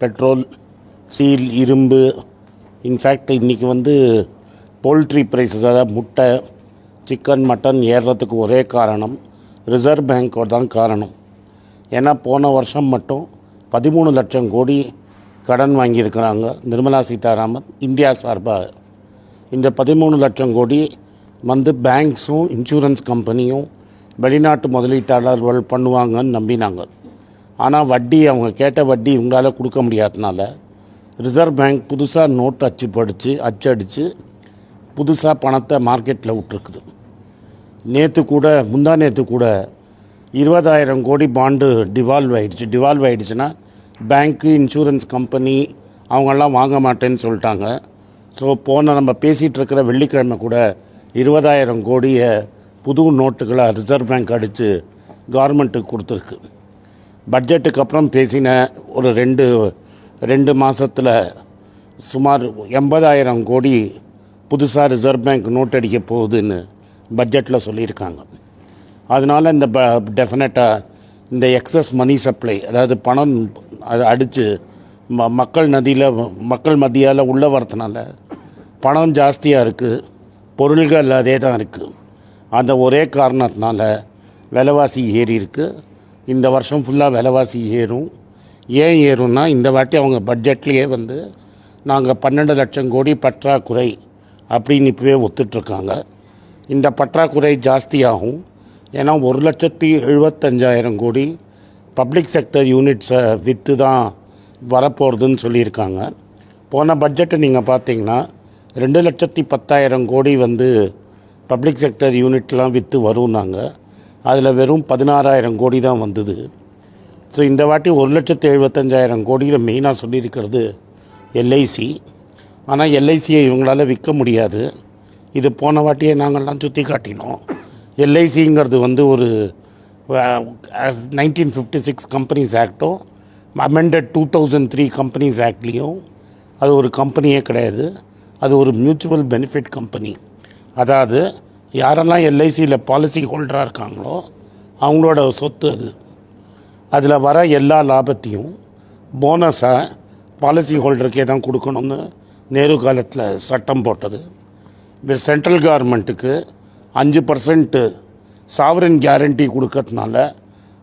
Petrol steel இரும்பு in fact இன்றைக்கி வந்து போல்ட்ரி ப்ரைஸஸ் அதாவது முட்டை சிக்கன் மட்டன் ஏறுறதுக்கு ஒரே காரணம் ரிசர்வ் பேங்க்கோட தான் காரணம். ஏன்னா போன வருஷம் மட்டும் பதிமூணு லட்சம் கோடி கடன் வாங்கியிருக்கிறாங்க நிர்மலா சீதாராமன் இந்தியா சார்பாக. இந்த பதிமூணு லட்சம் கோடி வந்து பேங்க்ஸும் இன்சூரன்ஸ் கம்பெனியும் வெளிநாட்டு முதலீட்டாளர்கள் பண்ணுவாங்கன்னு நம்பினாங்க. ஆனால் வட்டி அவங்க கேட்ட வட்டி இவங்களால் கொடுக்க முடியாதனால ரிசர்வ் பேங்க் புதுசாக நோட் அச்சு படித்து அச்சடித்து புதுசாக பணத்தை மார்க்கெட்டில் விட்டுருக்குது. நேற்று கூட முந்தா நேற்று கூட இருபதாயிரம் கோடி பாண்டு டிவால்வ் ஆகிடுச்சு டிவால்வ் ஆகிடுச்சுன்னா பேங்க்கு இன்சூரன்ஸ் கம்பெனி அவங்கெல்லாம் வாங்க மாட்டேன்னு சொல்லிட்டாங்க. ஸோ போன நம்ம பேசிகிட்டு இருக்கிற வெள்ளிக்கிழமை கூட இருபதாயிரம் கோடியை புது நோட்டுகளை ரிசர்வ் பேங்க் அடித்து கவர்மெண்ட்டுக்கு கொடுத்துருக்கு. பட்ஜெட்டுக்கு அப்புறம் பேசின ஒரு ரெண்டு ரெண்டு மாதத்தில் சுமார் எண்பதாயிரம் கோடி புதுசாக ரிசர்வ் பேங்க் நோட் அடிக்க போகுதுன்னு பட்ஜெட்டில் சொல்லியிருக்காங்க. அதனால் இந்த ப டெஃபினட்டாக இந்த எக்ஸஸ் மணி சப்ளை அதாவது பணம் அதை அடித்து ம மக்கள் நதியில் மக்கள் மத்தியால் உள்ளே வரதுனால பணம் ஜாஸ்தியாக இருக்குது பொருள்கள் அதே தான் இருக்குது அந்த ஒரே காரணத்தினால விலைவாசி ஏறி இருக்குது இந்த வருஷம் ஃபுல்லாக விலைவாசி ஏறும். ஏன் ஏறும்னா இந்த வாட்டி அவங்க பட்ஜெட்லேயே வந்து நாங்கள் பன்னெண்டு லட்சம் கோடி பற்றாக்குறை அப்படின்னு இப்போவே ஒத்துட்ருக்காங்க. இந்த பற்றாக்குறை ஜாஸ்தியாகும். ஏன்னா ஒரு லட்சத்தி எழுபத்தஞ்சாயிரம் கோடி பப்ளிக் செக்டர் யூனிட்ஸை விற்று தான் வரப்போகிறதுன்னு சொல்லியிருக்காங்க. போன பட்ஜெட்டை நீங்கள் பார்த்தீங்கன்னா ரெண்டு லட்சத்தி பத்தாயிரம் கோடி வந்து பப்ளிக் செக்டர் யூனிட்லாம் விற்று வரும்னாங்க. அதில் வெறும் பதினாறாயிரம் கோடி தான் வந்தது. ஸோ இந்த வாட்டி ஒரு லட்சத்து எழுபத்தஞ்சாயிரம் கோடியில் மெயினாக சொல்லியிருக்கிறது எல்ஐசி. ஆனால் எல்ஐசியை இவங்களால் விற்க முடியாது. இது போன வாட்டியே நாங்கள்லாம் சுற்றி காட்டினோம். எல்ஐசிங்கிறது வந்து ஒரு nineteen fifty six companies ஆக்டும் amended two thousand three companies ஆக்ட்லேயும் அது ஒரு கம்பெனியே கிடையாது. அது ஒரு மியூச்சுவல் பெனிஃபிட் கம்பெனி அதாவது யாரெல்லாம் எல்ஐசியில் பாலிசி ஹோல்டராக இருக்காங்களோ அவங்களோட சொத்து அது. அதில் வர எல்லா லாபத்தையும் போனஸாக பாலிசி ஹோல்டருக்கே தான் கொடுக்கணும்னு நேரு காலத்தில் சட்டம் போட்டது. இந்த சென்ட்ரல் கவர்மெண்ட்டுக்கு அஞ்சு பர்சன்ட்டு சாவரன் கேரண்டி கொடுக்கறதுனால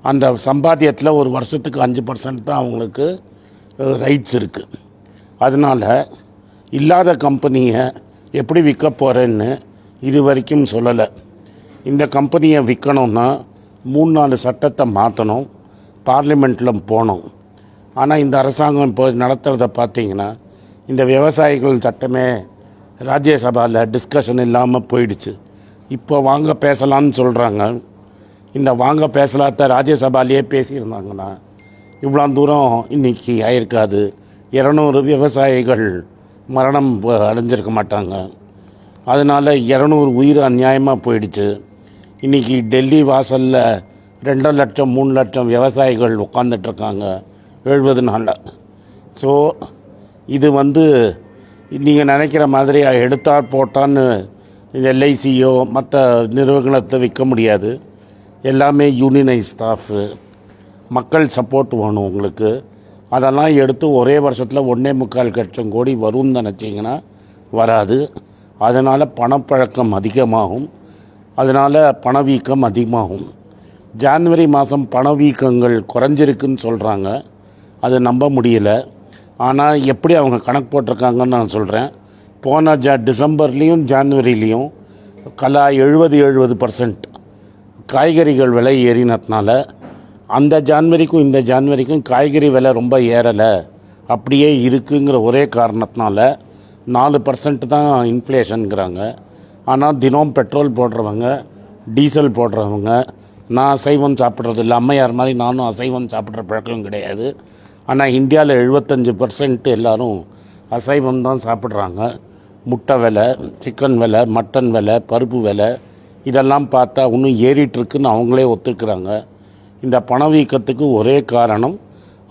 அந்த சம்பாத்தியத்தில் ஒரு வருஷத்துக்கு அஞ்சு பர்சன்ட் தான் அவங்களுக்கு ரைட்ஸ் இருக்குது அதனால் இல்லாத கம்பெனியை எப்படி விற்க போகிறேன்னு இது வரைக்கும் சொல்லலை. இந்த கம்பெனியை விற்கணும்னா மூணு நாலு சட்டத்தை மாற்றணும் பார்லிமெண்ட்டில் போகணும் ஆனால் இந்த அரசாங்கம் இப்போ நடத்துகிறத பார்த்தீங்கன்னா இந்த விவசாயிகள் சட்டமே ராஜ்யசபாவில் டிஸ்கஷன் இல்லாமல் போயிடுச்சு. இப்போ வாங்க பேசலான்னு சொல்கிறாங்க இந்த வாங்க பேசலாத்த ராஜ்யசபாலேயே பேசியிருந்தாங்கன்னா இவ்வளோ தூரம் இன்றைக்கி ஆயிருக்காது. இரநூறு விவசாயிகள் மரணம் அடைஞ்சிருக்க மாட்டாங்க. அதனால் இரநூறு உயிர் அநியாயமாக போயிடுச்சு. இன்றைக்கி டெல்லி வாசலில் ரெண்டரை லட்சம் மூணு லட்சம் விவசாயிகள் உட்காந்துட்ருக்காங்க எழுபது நாளில். ஸோ இது வந்து நீங்கள் நினைக்கிற மாதிரி எடுத்தால் போட்டான்னு எல்ஐசியோ மற்ற நிறுவனத்தை விற்க முடியாது. எல்லாமே யூனியனைஸ் ஸ்டாஃபு மக்கள் சப்போர்ட் வேணும் உங்களுக்கு. அதெல்லாம் எடுத்து ஒரே வருஷத்தில் ஒன்றே முக்கால் லட்சம் கோடி வரும்னு நினச்சிங்கன்னா வராது. அதனால் பணப்பழக்கம் அதிகமாகும். அதனால் பணவீக்கம் அதிகமாகும். ஜான்வரி மாதம் பணவீக்கங்கள் குறைஞ்சிருக்குன்னு சொல்கிறாங்க அது நம்ப முடியல. ஆனால் எப்படி அவங்க கணக்கு போட்டிருக்காங்கன்னு நான் சொல்கிறேன் போன ஜா டிசம்பர்லேயும் ஜான்வரிலேயும் கலா எழுபது எழுபது பர்சன்ட் காய்கறிகள் விலை ஏறினதுனால அந்த ஜான்வரிக்கும் இந்த ஜான்வரிக்கும் காய்கறி விலை ரொம்ப ஏறலை. அப்படியே இருக்குங்கிற ஒரே காரணத்தினால நாலு பர்சன்ட் தான் இன்ஃப்ளேஷனுங்கிறாங்க ஆனால் தினம் பெட்ரோல் போடுறவங்க டீசல் போடுறவங்க நான் அசைவம் சாப்பிட்றது இல்லை அம்மையார் மாதிரி நானும் அசைவம் சாப்பிட்ற பழக்கம் கிடையாது. ஆனால் இந்தியாவில் எழுபத்தஞ்சு பர்சன்ட் எல்லாரும் அசைவம் தான் சாப்பிட்றாங்க. முட்டை விலை சிக்கன் விலை மட்டன் விலை பருப்பு விலை இதெல்லாம் பார்த்தா இன்னும் ஏறிட்டுருக்குன்னு அவங்களே ஒத்துக்கிறாங்க. இந்த பணவீக்கத்துக்கு ஒரே காரணம்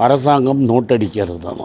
அரசாங்கம் நோட்டடிக்கிறது தான்